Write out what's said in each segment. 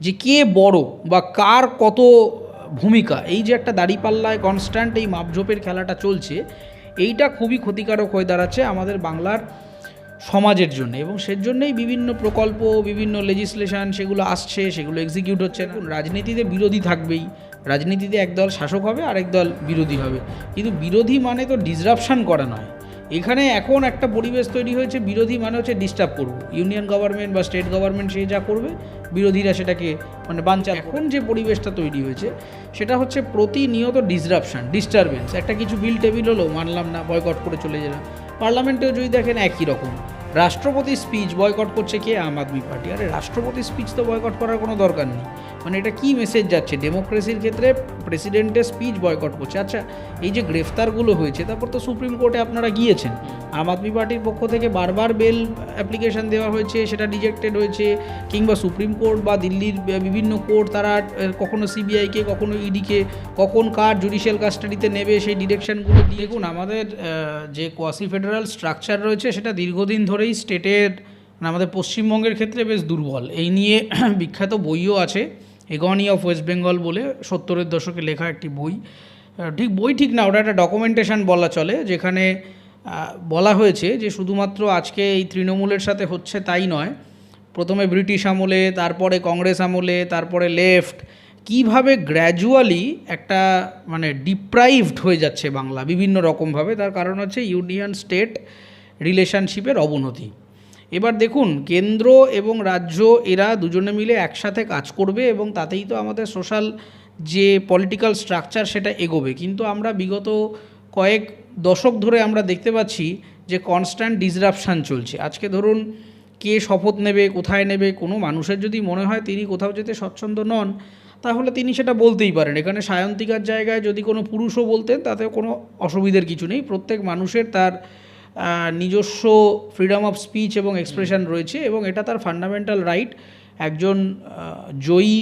যে কে বড় বা কার কত ভূমিকা, এই যে একটা দাড়িপাল্লায় কনস্ট্যান্ট এই মাপঝোপের খেলাটা চলছে, এইটা খুবই ক্ষতিকারক হয়ে দাঁড়াচ্ছে আমাদের বাংলার সমাজের জন্য এবং সেজন্যই বিভিন্ন প্রকল্প, বিভিন্ন লেজিসলেশন সেগুলো আসছে, সেগুলো এক্সিকিউট হচ্ছে। না রাজনীতিতে বিরোধী থাকবেই, রাজনীতিতে একদল শাসক হবে আরেক দল বিরোধী হবে। কিন্তু বিরোধী মানে তো ডিসরাপশান করা নয়। এখানে এখন একটা পরিবেশ তৈরি হয়েছে, বিরোধী মানে হচ্ছে ডিস্টার্ব করব। ইউনিয়ন গভর্নমেন্ট বা স্টেট গভর্নমেন্ট সে যা করবে, বিরোধীরা সেটাকে মানে বাঞ্চা এখন যে পরিবেশটা তৈরি হয়েছে, সেটা হচ্ছে প্রতিনিয়ত ডিসরাপশান ডিস্টারবেন্স একটা কিছু বিল টেবিল হলো, মানলাম না বয়কট করে চলে গেলাম। পার্লামেন্টেও যদি দেখেন একই রকম। রাষ্ট্রপতি স্পিচ বয়কট করছে কে? আম আদমি পার্টি। আরে, রাষ্ট্রপতি স্পিচ তো বয়কট করার কোনো দরকার নেই। মানে এটা কি মেসেজ যাচ্ছে? ডেমোক্রেসির ক্ষেত্রে প্রেসিডেন্টের স্পিচ বয়কট করছে। আচ্ছা এই যে গ্রেফতারগুলো হয়েছে, তারপর তো সুপ্রিম কোর্টে আপনারা গিয়েছেন। আম আদমি পার্টির পক্ষ থেকে বারবার বেল অ্যাপ্লিকেশন দেওয়া হয়েছে, সেটা রিজেক্টেড হয়েছে, কিংবা সুপ্রিম কোর্ট বা দিল্লির বিভিন্ন কোর্ট, তারা কখনো সিবিআইকে কখনো ইডিকে কখন কার জুডিশিয়াল কাস্টাডিতে নেবে, সেই ডিরেকশনগুলো দিয়ে দেখুন, আমাদের যে কোয়াসি ফেডারাল স্ট্রাকচার রয়েছে, সেটা দীর্ঘদিন ধরেই স্টেটের মানে আমাদের পশ্চিমবঙ্গের ক্ষেত্রে বেশ দুর্বল। এই নিয়ে বিখ্যাত বইও আছে, এগনি অফ ওয়েস্ট বেঙ্গল বলে সত্তরের দশকে লেখা একটি বই। ঠিক বই ঠিক না, ওটা একটা ডকুমেন্টেশন বলা চলে, যেখানে বলা হয়েছে যে শুধুমাত্র আজকে এই তৃণমূলের সাথে হচ্ছে তাই নয়, প্রথমে ব্রিটিশ আমলে, তারপরে কংগ্রেস আমলে, তারপরে লেফট, কীভাবে গ্র্যাজুয়ালি একটা মানে ডিপ্রাইভড হয়ে যাচ্ছে বাংলা বিভিন্ন রকমভাবে। তার কারণ হচ্ছে ইউনিয়ন স্টেট রিলেশনশিপের অবনতি। এবার দেখুন, কেন্দ্র এবং রাজ্য এরা দুজনে মিলে একসাথে কাজ করবে এবং তাতেই তো আমাদের সোশ্যাল যে পলিটিক্যাল স্ট্রাকচার সেটা এগোবে। কিন্তু আমরা বিগত কয়েক দশক ধরে আমরা দেখতে পাচ্ছি যে কনস্ট্যান্ট ডিসরাপশান চলছে। আজকে ধরুন, কে শপথ নেবে, কোথায় নেবে, কোনো মানুষের যদি মনে হয় তিনি কোথাও যেতে স্বচ্ছন্দ নন, তাহলে তিনি সেটা বলতেই পারেন। এখানে সায়ন্তিকার জায়গায় যদি কোনো পুরুষও বলতেন তাতে কোনো অসুবিধের কিছু নেই। প্রত্যেক মানুষের তার নিজস্ব ফ্রিডম অফ স্পিচ এবং এক্সপ্রেশন রয়েছে এবং এটা তার ফান্ডামেন্টাল রাইট একজন জয়ী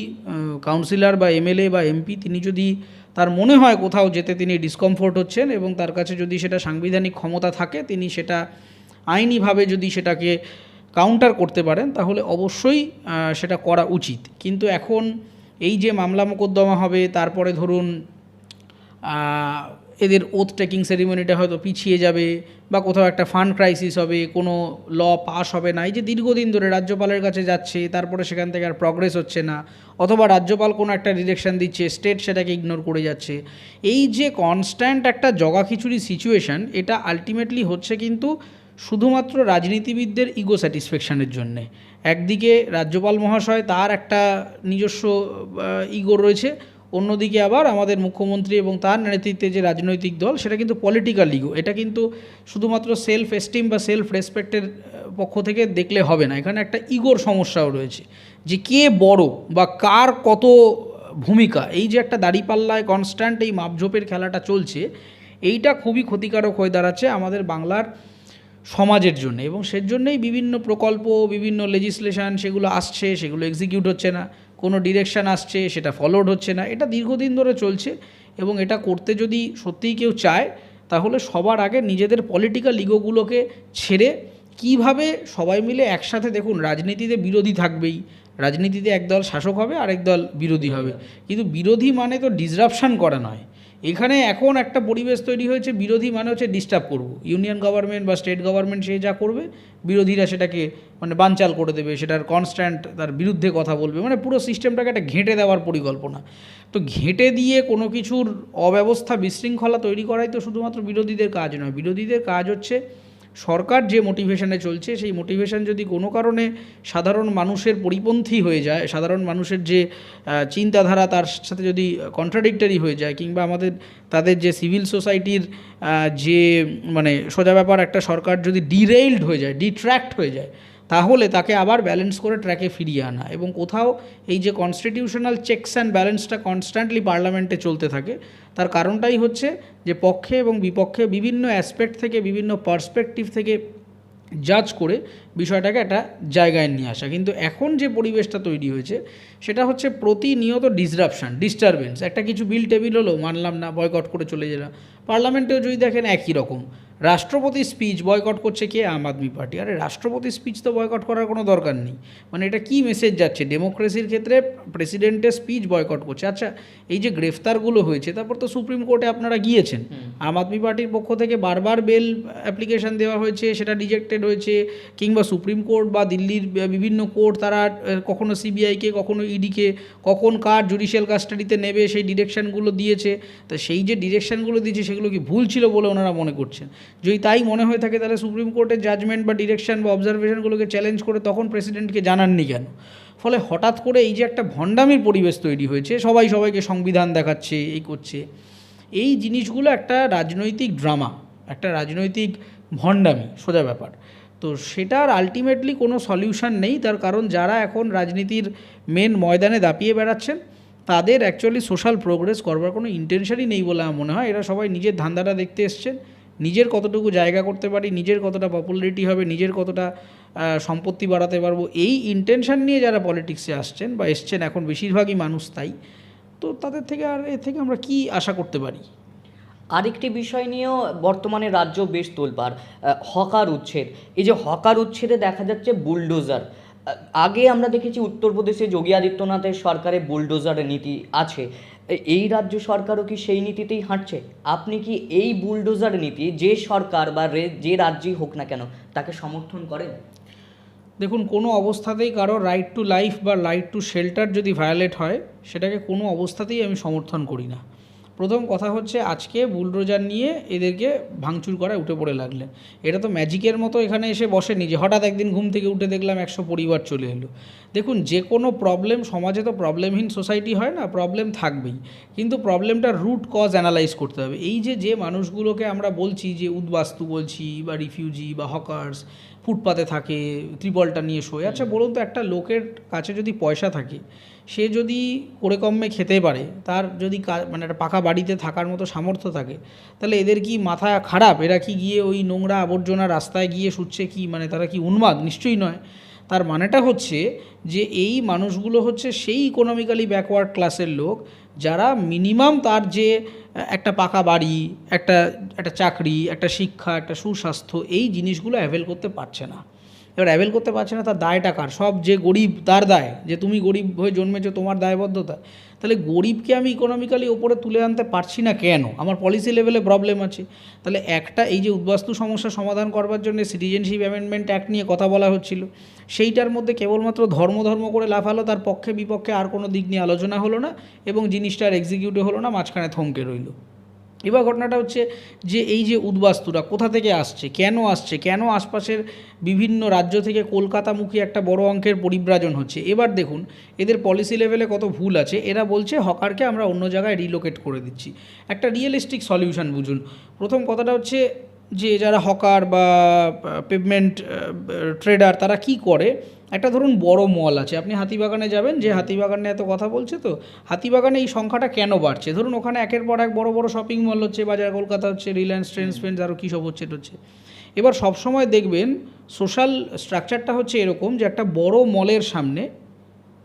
কাউন্সিলর বা এমএলএ বা এমপি তিনি যদি তার মনে হয় কোথাও যেতে তিনি ডিসকমফোর্ট হচ্ছেন এবং তার কাছে যদি সেটা সাংবিধানিক ক্ষমতা থাকে, তিনি সেটা আইনিভাবে যদি সেটাকে কাউন্টার করতে পারেন, তাহলে অবশ্যই সেটা করা উচিত। কিন্তু এখন এই যে মামলা মোকদ্দমা হবে, তারপরে ধরুন এদের ওথ টেকিং সেরিমনিটা হয়তো পিছিয়ে যাবে বা কোথাও একটা ফান্ড ক্রাইসিস হবে, কোনো ল পাস হবে না। এই যে দীর্ঘদিন ধরে রাজ্যপালের কাছে যাচ্ছে, তারপরে সেখান থেকে আর প্রগ্রেস হচ্ছে না, অথবা রাজ্যপাল কোনো একটা ডিরেকশন দিচ্ছে স্টেট সেটাকে ইগনোর করে যাচ্ছে। এই যে কনস্ট্যান্ট একটা জগাখিচুড়ি সিচুয়েশন এটা আলটিমেটলি হচ্ছে কিন্তু শুধুমাত্র রাজনীতিবিদদের ইগো স্যাটিসফ্যাকশানের জন্যে। একদিকে রাজ্যপাল মহাশয় তার একটা নিজস্ব ইগো রয়েছে অন্যদিকে আবার আমাদের মুখ্যমন্ত্রী এবং তার নেতৃত্বে যে রাজনৈতিক দল, সেটা কিন্তু পলিটিক্যাল ইগো এটা কিন্তু শুধুমাত্র সেলফ এস্টিম বা সেলফ রেসপেক্টের পক্ষ থেকে দেখলে হবে না। এখানে একটা ইগোর সমস্যাও রয়েছে। যে কে বড় বা কার কত ভূমিকা, এই যে একটা দাড়িপাল্লায় কনস্ট্যান্ট এই মাপঝোপের খেলাটা চলছে, এইটা খুবই ক্ষতিকারক হয়ে দাঁড়াচ্ছে আমাদের বাংলার সমাজের জন্য। এবং সেজন্যই বিভিন্ন প্রকল্প, বিভিন্ন লেজিসলেশন সেগুলো আসছে, সেগুলো এক্সিকিউট হচ্ছে না। কোনো ডিরেকশান আসছে, সেটা ফলোড হচ্ছে না। এটা দীর্ঘদিন ধরে চলছে এবং এটা করতে যদি সত্যিই কেউ চায়, তাহলে সবার আগে নিজেদের পলিটিক্যাল ইগোগুলোকে ছেড়ে কীভাবে সবাই মিলে একসাথে দেখুন, রাজনীতিতে বিরোধী থাকবেই। রাজনীতিতে একদল শাসক হবে, আরেক দল বিরোধী হবে। কিন্তু বিরোধী মানে তো ডিসরাপশান করা নয়। এখানে এখন একটা পরিবেশ তৈরি হয়েছে, বিরোধী মানে হচ্ছে ডিস্টার্ব করব। ইউনিয়ন গভর্নমেন্ট বা স্টেট গভর্নমেন্ট সে যা করবে, বিরোধীরা সেটাকে মানে বানচাল করে দেবে, সেটার কনস্ট্যান্ট তার বিরুদ্ধে কথা বলবে। মানে পুরো সিস্টেমটাকে একটা ঘেঁটে দেওয়ার পরিকল্পনা। তো ঘেঁটে দিয়ে কোনো কিছুর অব্যবস্থা বিশৃঙ্খলা তৈরি করাই তো শুধুমাত্র বিরোধীদের কাজ নয়। বিরোধীদের কাজ হচ্ছে সরকার যে মোটিভেশনে চলছে, সেই মোটিভেশন যদি কোনো কারণে সাধারণ মানুষের পরিপন্থী হয়ে যায়, সাধারণ মানুষের যে চিন্তাধারা তার সাথে যদি কন্ট্রাডিক্টারি হয়ে যায়, কিংবা আমাদের, তাদের যে সিভিল সোসাইটির যে মানে সোজা ব্যাপার, একটা সরকার যদি ডিরেইলড হয়ে যায় ডিট্র্যাক্ট হয়ে যায় তাহলে তাকে আবার ব্যালেন্স করে ট্র্যাকে ফিরিয়ে আনা এবং কোথাও এই যে কনস্টিটিউশনাল চেকস অ্যান্ড ব্যালেন্সটা কনস্ট্যান্টলি পার্লামেন্টে চলতে থাকে, তার কারণটাই হচ্ছে যে পক্ষে এবং বিপক্ষে বিভিন্ন অ্যাসপেক্ট থেকে, বিভিন্ন পার্সপেক্টিভ থেকে জাজ করে বিষয়টাকে একটা জায়গায় নিয়ে আসা। কিন্তু এখন যে পরিবেশটা তৈরি হয়েছে, সেটা হচ্ছে প্রতিনিয়ত ডিসরাপশান ডিস্টারবেন্স একটা কিছু বিল টেবিল হলো, মানলাম না বয়কট করে চলে গেলাম। পার্লামেন্টেও যদি দেখেন একই রকম। রাষ্ট্রপতি স্পিচ বয়কট করছে কে? আম আদমি পার্টি। আরে রাষ্ট্রপতি স্পিচ তো বয়কট করার কোনো দরকার নেই। মানে এটা কি মেসেজ যাচ্ছে? ডেমোক্রেসির ক্ষেত্রে প্রেসিডেন্টের স্পিচ বয়কট করছে। আচ্ছা এই যে গ্রেফতারগুলো হয়েছে তারপর তো সুপ্রিম কোর্টে আপনারা গিয়েছেন। আম আদমি পার্টির পক্ষ থেকে বারবার বেল অ্যাপ্লিকেশন দেওয়া হয়েছে সেটা রিজেক্টেড হয়েছে কিংবা সুপ্রিম কোর্ট বা দিল্লির বিভিন্ন কোর্ট তারা কখনো সিবিআইকে কখনো ইডিকে কখন কার জুডিশিয়াল কাস্টাডিতে নেবে সেই ডিরেকশনগুলো দিয়েছে। তা সেই যে ডিরেকশনগুলো দিয়েছে সেগুলো কি ভুল ছিল বলে ওনারা মনে করছেন? যদি তাই মনে হয়ে থাকে তাহলে সুপ্রিম কোর্টের জাজমেন্ট বা ডিরেকশন বা অবজারভেশনগুলোকে চ্যালেঞ্জ করে তখন প্রেসিডেন্টকে জানাননি কেন? ফলে হঠাৎ করে এই যে একটা ভণ্ডামির পরিবেশ তৈরি হয়েছে, সবাই সবাইকে সংবিধান দেখাচ্ছে, এই করছে। এই জিনিসগুলো একটা রাজনৈতিক ড্রামা একটা রাজনৈতিক ভণ্ডামি, সোজা ব্যাপার। তো সেটার আলটিমেটলি কোনো সলিউশন নেই, তার কারণ যারা এখন রাজনীতির মেন ময়দানে দাপিয়ে বেড়াচ্ছেন তাদের অ্যাকচুয়ালি সোশ্যাল প্রোগ্রেস করবার কোনো ইন্টেনশনই নেই বলে আমার মনে হয়। এরা সবাই নিজের ধান্দাটা দেখতে এসছেন। নিজের কতটুকু জায়গা করতে পারি নিজের কতটা পপুলারিটি হবে নিজের কতটা সম্পত্তি বাড়াতে পারব এই ইন্টেনশন নিয়ে যারা পলিটিক্সে আসছেন বা এসছেন এখন বেশিরভাগই মানুষ তাই। তো তাদের থেকে আর এর থেকে আমরা কি আশা করতে পারি? আরেকটি বিষয় নিয়েও বর্তমানে রাজ্য বেশ তোলপাড়। আহ, হকার উচ্ছেদ। এই যে হকার উচ্ছেদে দেখা যাচ্ছে বুলডোজার। আগে আমরা দেখেছি উত্তরপ্রদেশে যোগী আদিত্যনাথের সরকারে বুলডোজারের নীতি আছে। এই রাজ্য সরকারও কি সেই নীতিতেই হাঁটছে? আপনি কি এই বুলডোজার নীতি যে সরকার বা যে রাজ্যেই হোক না কেন, তাকে সমর্থন করেন? দেখুন, কোনো অবস্থাতেই কারও রাইট টু লাইফ বা রাইট টু শেল্টার যদি ভায়োলেট হয়, সেটাকে কোনো অবস্থাতেই আমি সমর্থন করি না। প্রথম কথা হচ্ছে আজকে বুলডোজার নিয়ে এদেরকে ভাঙচুর করায় উঠে পড়ে লাগলেন এটা তো ম্যাজিকের মতো এখানে এসে বসেনি যে হঠাৎ একদিন ঘুম থেকে উঠে দেখলাম একশো পরিবার চলে এলো। দেখুন, যে কোনো প্রবলেম সমাজে তো প্রবলেমহীন সোসাইটি হয় না প্রবলেম থাকবেই। কিন্তু প্রবলেমটার রুট কজ অ্যানালাইজ করতে হবে। এই যে যে মানুষগুলোকে আমরা বলছি যে উদ্বাস্তু বলছি বা রিফিউজি বা হকার্স ফুটপাতে থাকে ত্রিপলটা নিয়ে শোয়। আচ্ছা বলুন তো একটা লোকের কাছে যদি পয়সা থাকে সে যদি করে কমে খেতে পারে তার যদি মানে একটা পাকা বাড়িতে থাকার মতো সামর্থ্য থাকে তাহলে এদের কি মাথা খারাপ? এরা কি গিয়ে ওই নোংরা আবর্জনা রাস্তায় গিয়ে শুচ্ছে কি? মানে তারা কি উন্মাদ? নিশ্চয়ই নয়। তার মানেটা হচ্ছে যে এই মানুষগুলো হচ্ছে সেই ইকোনমিক্যালি ব্যাকওয়ার্ড ক্লাসের লোক যারা মিনিমাম তার যে একটা পাকা বাড়ি, একটা একটা চাকরি, একটা শিক্ষা, একটা সুস্বাস্থ্য, এই জিনিসগুলো অ্যাভেল করতে পারছে না। এবার অ্যাভেল করতে পারছে না, তার দায় টাকার সব যে গরিব, তার দায়। যে তুমি গরিব হয়ে জন্মেছো, তোমার দায়বদ্ধতা। তাহলে গরিবকে আমি ইকোনমিক্যালি ওপরে তুলে আনতে পারছি না কেন? আমার পলিসি লেভেলে প্রবলেম আছে। তাহলে একটা এই যে উদ্বাস্তু সমস্যা সমাধান করবার জন্য সিটিজেনশিপ অ্যামেন্ডমেন্ট অ্যাক্ট নিয়ে কথা বলা হচ্ছিল। সেইটার মধ্যে কেবলমাত্র ধর্ম ধর্ম করে লাফালো, তার পক্ষে বিপক্ষে আর কোনো দিক নিয়ে আলোচনা হলো না এবং জিনিসটা আর এক্সিকিউটিভ হলো না, মাঝখানে থমকে রইল। এবার ঘটনাটা হচ্ছে যে এই যে উদ্বাস্তুরা কোথা থেকে আসছে, কেন আসছে, কেন আশপাশের বিভিন্ন রাজ্য থেকে কলকাতামুখী একটা বড় অঙ্কের পরিব্রাজন হচ্ছে? এবার দেখুন, এদের পলিসি লেভেলে কত ভুল আছে, এরা বলছে হকারকে আমরা অন্য জায়গায় রিলোকেট করে দিচ্ছি। একটা রিয়েলিস্টিক সলিউশন বুঝুন। প্রথম কথাটা হচ্ছে যে যারা হকার বা পেভমেন্ট ট্রেডার তারা কি করে? একটা ধরুন বড় মল আছে, আপনি হাতিবাগানে যাবেন, যে হাতিবাগানে এত কথা বলছে তো, হাতিবাগানে এই সংখ্যাটা কেন বাড়ছে? ধরুন ওখানে একের পর এক বড় বড় শপিং মল হচ্ছে, বাজার কলকাতা হচ্ছে রিলায়েন্স ট্রেন্ডস ফ্রেন্ডস আরও কী সব হচ্ছে হচ্ছে। এবার সবসময় দেখবেন সোশ্যাল স্ট্রাকচারটা হচ্ছে এরকম যে একটা বড় মলের সামনে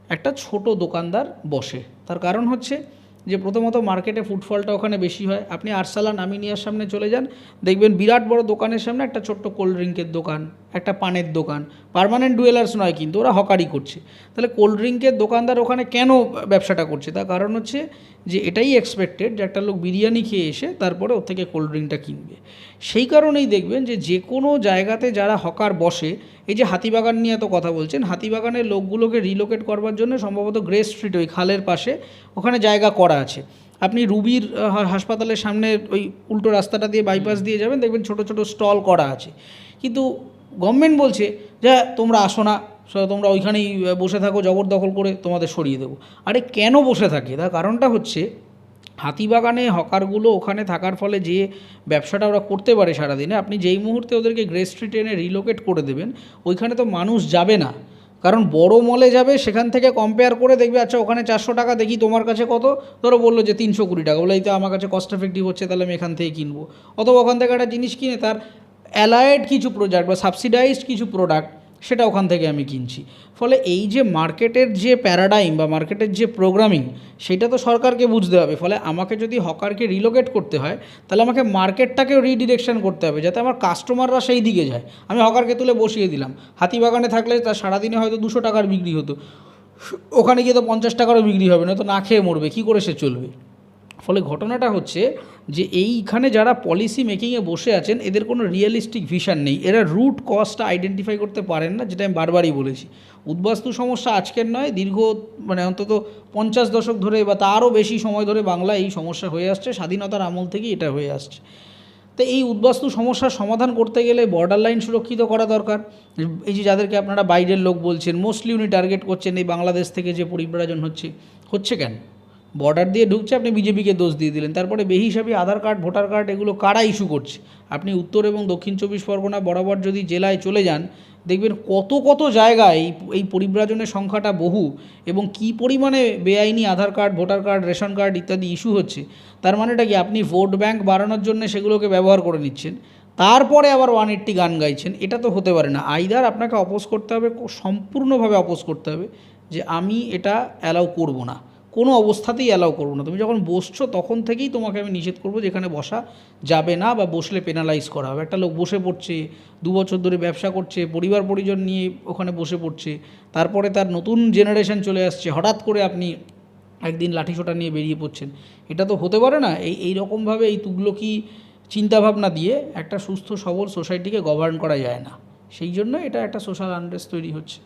একটা ছোট দোকানদার বসে। তার কারণ হচ্ছে যে প্রথমত মার্কেটে ফুটফলটা ওখানে বেশি হয়। আপনি আরসালান আমিনিয়ার সামনে চলে যান, দেখবেন বিরাট বড় দোকানের সামনে একটা ছোট্ট কোল্ড ড্রিঙ্কের দোকান। একটা পানের দোকান। পারমানেন্ট ডুয়েলার্স নয় কিন্তু, ওরা হকারি করছে। তাহলে কোল্ড ড্রিঙ্কের দোকানদার ওখানে কেন ব্যবসাটা করছে? তার কারণ হচ্ছে যে, এটাই এক্সপেক্টেড যে, একটা লোক বিরিয়ানি খেয়ে এসে তারপরে ওর থেকে কোল্ড ড্রিঙ্কটা কিনবে। সেই কারণেই দেখবেন যে যে কোনো জায়গাতে যারা হকার বসে, এই যে হাতিবাগান নিয়ে এত কথা বলছেন, হাতিবাগানের লোকগুলোকে রিলোকেট করবার জন্য সম্ভবত গ্রে স্ট্রিট ওই খালের পাশে ওখানে জায়গা করা আছে। আপনি রুবির হাসপাতালের সামনে ওই উল্টো রাস্তাটা দিয়ে বাইপাস দিয়ে যাবেন, দেখবেন ছোট ছোট স্টল করা আছে। কিন্তু গভর্নমেন্ট বলছে যে, তোমরা আসো না তোমরা ওইখানেই বসে থাকো জবরদখল করে তোমাদের সরিয়ে দেবো। আরে কেন বসে থাকে? তার কারণটা হচ্ছে, হাতিবাগানে হকারগুলো ওখানে থাকার ফলে যে ব্যবসাটা ওরা করতে পারে সারাদিনে, আপনি যেই মুহূর্তে ওদেরকে গ্রে স্ট্রিট এনে রিলোকেট করে দেবেন, ওইখানে তো মানুষ যাবে না। কারণ বড় মলে যাবে, সেখান থেকে কম্পেয়ার করে দেখবে আচ্ছা ওখানে চারশো টাকা, দেখি তোমার কাছে কত? ধরো বলল যে তিনশো কুড়ি টাকা, বলে, এই তো আমার কাছে কস্ট এফেক্টিভ হচ্ছে, তাহলে আমি এখান থেকে কিনবো। অথবা ওখান থেকে একটা জিনিস কিনে, তার অ্যালায়েড কিছু প্রোডাক্ট বা সাবসিডাইজড কিছু প্রোডাক্ট, সেটা ওখান থেকে আমি কিনছি। ফলে এই যে মার্কেটের যে প্যারাডাইম বা মার্কেটের যে প্রোগ্রামিং, সেটা তো সরকারকে বুঝতে হবে। ফলে আমাকে যদি হকারকে রিলোকেট করতে হয়, তাহলে আমাকে মার্কেটটাকেও রিডিরেকশন করতে হবে, যাতে আমার কাস্টমাররা সেই দিকে যায়। আমি হকারকে তুলে বসিয়ে দিলাম। হাতিবাগানে থাকলে তার সারাদিনে হয়তো দুশো টাকার বিক্রি হতো। ওখানে গিয়ে তো পঞ্চাশ টাকারও বিক্রি হবে না তো না খেয়ে মরবে, কী করে সে চলবে? ফলে ঘটনাটা হচ্ছে যে এইখানে যারা পলিসি মেকিংয়ে বসে আছেন, এদের কোনো রিয়েলিস্টিক ভিশন নেই। এরা রুট কজটা আইডেন্টিফাই করতে পারেন না, যেটা আমি বারবারই বলেছি। উদ্বাস্তু সমস্যা আজকের নয়, দীর্ঘ মানে অন্তত পঞ্চাশ দশক ধরে বা তারও বেশি সময় ধরে বাংলা এই সমস্যা হয়ে আসছে, স্বাধীনতার আমল থেকেই এটা হয়ে আসছে। তো এই উদ্বাস্তু সমস্যার সমাধান করতে গেলে বর্ডার লাইন সুরক্ষিত করা দরকার। এই যে যাদেরকে আপনারা বাইরের লোক বলছেন মোস্টলি উনি টার্গেট করছেন এই বাংলাদেশ থেকে যে পরিব্রাজন হচ্ছে হচ্ছে কেন? বর্ডার দিয়ে ঢুকছে, আপনি বিজেপিকে দোষ দিয়ে দিলেন। তারপরে বেহিসাবি আধার কার্ড, ভোটার কার্ড এগুলো কারা ইস্যু করছে? আপনি উত্তর এবং দক্ষিণ চব্বিশ পরগনা বরাবর যদি জেলায় চলে যান, দেখবেন কত কত জায়গায় এই পরিব্রাজনের সংখ্যাটা বহু এবং কি পরিমাণে বেআইনি Aadhaar card, voter card, ration card ইত্যাদি ইস্যু হচ্ছে। তার মানেটা কি? আপনি ভোট ব্যাংক বাড়ানোর জন্য সেগুলোকে ব্যবহার করে নিচ্ছেন। তারপরে আবার ওয়ান এইট্টি গান গাইছেন। এটা তো হতে পারে না। আইদার আপনাকে অপোজ করতে হবে, সম্পূর্ণভাবে অপোজ করতে হবে যে আমি এটা অ্যালাউ করব না। কোনো অবস্থাতেই অ্যালাউ করব না। তুমি যখন বসছো তখন থেকেই তোমাকে আমি নিষেধ করব যেখানে বসা যাবে না বা বসলে পেনালাইজ করা হবে। একটা লোক বসে পড়ছে, দু বছর ধরে ব্যবসা করছে, পরিবার পরিজন নিয়ে ওখানে বসে পড়ছে, তারপরে তার নতুন জেনারেশন চলে আসছে, হঠাৎ করে আপনি একদিন লাঠিসোঁটা নিয়ে বেরিয়ে পড়ছেন। এটা তো হতে পারে না? এই এই রকমভাবে এই তুগলকি চিন্তাভাবনা দিয়ে একটা সুস্থ, সবল সোসাইটিকে গভর্ন করা যায় না। সেই জন্য এটা একটা সোশ্যাল আনরেস্ট তৈরি হচ্ছে।